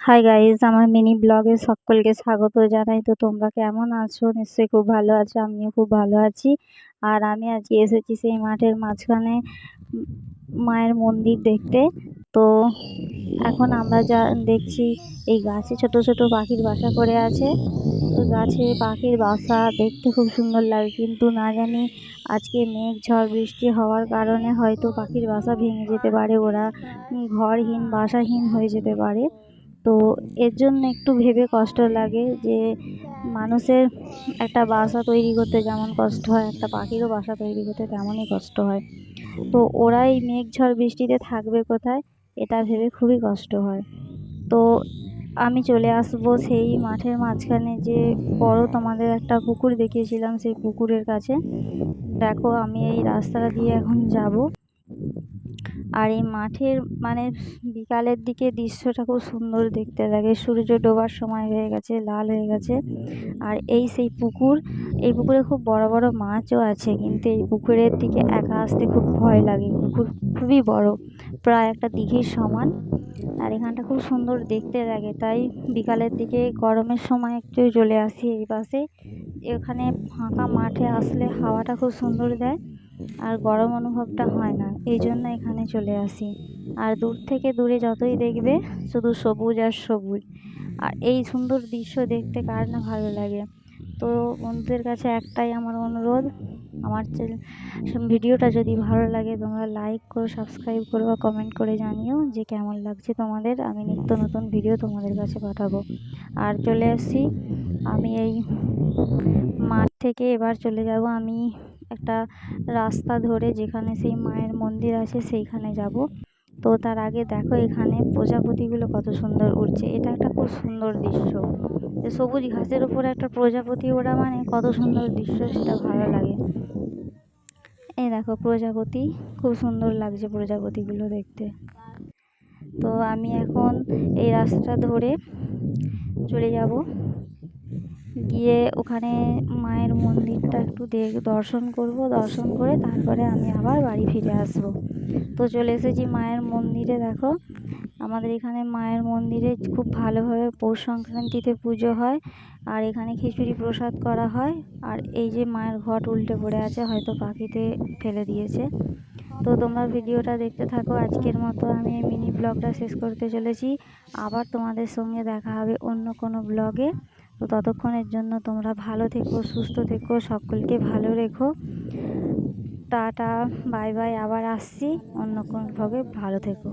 Hi guys আমার mini ব্লগে সকলকে স্বাগত জানাই। তো তোমরা কেমন আছো? নিশ্চয়ই খুব ভালো আছো, আমিও খুব ভালো আছি। আর আমি আজকে এসেছি সেই মাঠের মাঝখানে মায়ের মন্দির দেখতে। তো এখন আমরা যা দেখছি, এই গাছে ছোট ছোট পাখির বাসা করে আছে। তো গাছে পাখির বাসা দেখতে খুব সুন্দর লাগে, কিন্তু না জানি আজকে মেঘ, ঝড়, বৃষ্টি হওয়ার কারণে হয়তো পাখির বাসা ভেঙে যেতে পারে, ওরা ঘরহীন, বাসাহীন হয়ে যেতে পারে। তো এর জন্য একটু ভেবে কষ্ট লাগে যে মানুষের একটা বাসা তৈরি করতে যেমন কষ্ট হয়, একটা পাখিরও বাসা তৈরি করতে তেমনই কষ্ট হয়। তো ওরাই মেঘ ঝড় বৃষ্টিতে থাকবে কোথায়, এটা ভেবে খুবই কষ্ট হয়। তো আমি চলে আসব সেই মাঠের মাঝখানে যে বড় তোমাদের একটা পুকুর দেখিয়েছিলাম সেই পুকুরের কাছে। দেখো আমি এই রাস্তাটা দিয়ে এখন যাব। আর এই মাঠের মানে বিকালের দিকে দৃশ্যটা খুব সুন্দর দেখতে লাগে। সূর্য ডোবার সময় হয়ে গেছে, লাল হয়ে গেছে। আর এই সেই পুকুর, এই পুকুরে খুব বড় বড় মাছও আছে, কিন্তু এই পুকুরের দিকে একা আসতে খুব ভয় লাগে। পুকুর খুবই বড়, প্রায় একটা দিঘির সমান। আর এখানটা খুব সুন্দর দেখতে লাগে। তাই বিকালের দিকে গরমের সময় একটু চলে আসি এই পাশে এখানে ফাঁকা মাঠে আসলে হাওয়াটা খুব সুন্দর দেয়। আর গরম অনুভবটা হয় না এই জন্য এখানে চলে আসি। আর দূর থেকে দূরে যতই দেখবে, শুধু সবুজ আর সবুজ। আর এই সুন্দর দৃশ্য দেখতে কার না ভালো লাগে। তো বন্ধুদের কাছে একটাই আমার অনুরোধ, আমার ভিডিওটা যদি ভালো লাগে তোমরা লাইক করো সাবস্ক্রাইব করো বা কমেন্ট করে জানিও যে কেমন লাগছে তোমাদের। আমি নিত্য নতুন ভিডিও তোমাদের কাছে পাঠাবো। আর চলে আসছি আমি এই মাঠ থেকে এবার চলে যাব। আমি একটা রাস্তা ধরে যেখানে সেই মায়ের মন্দির আছে সেইখানে যাব। তো তার আগে দেখো এখানে প্রজাপতিগুলো কত সুন্দর উড়ছে। এটা একটা খুব সুন্দর দৃশ্য। সবুজ ঘাসের উপরে একটা প্রজাপতি ওরা মানে কত সুন্দর দৃশ্য, সেটা ভালো লাগে। এই দেখো প্রজাপতি, খুব সুন্দর লাগছে প্রজাপতিগুলো দেখতে। তো আমি এখন এই রাস্তাটা ধরে চলে যাব। গিয়ে ওখানে মায়ের মন্দিরটা একটু দেখ, দর্শন করব, দর্শন করে তারপরে আমি আবার বাড়ি ফিরে আসব। তো চলে এসেছি মায়ের মন্দিরে, দেখো। আমাদের এখানে মায়ের মন্দিরে খুব ভালোভাবে পৌষ সংক্রান্তিতে পুজো হয় আর এখানে খিচুড়ি প্রসাদ করা হয়। আর এই যে মায়ের ঘট উল্টে পড়ে আছে, হয়তো পাখিতে ফেলে দিয়েছে। তো তোমরা ভিডিওটা দেখতে থাকো, আজকের মতো আমি মিনি ব্লগটা শেষ করতে চলেছি। আবার তোমাদের সঙ্গে দেখা হবে অন্য কোনো ব্লগে। তো ততক্ষণের জন্য তোমরা ভালো থেকো, সুস্থ থেকো, সকলকে ভালো রেখো। টাটা, বাই বাই, আবার আসছি। অন্য কোনো ব্লগে ভালো থেকো।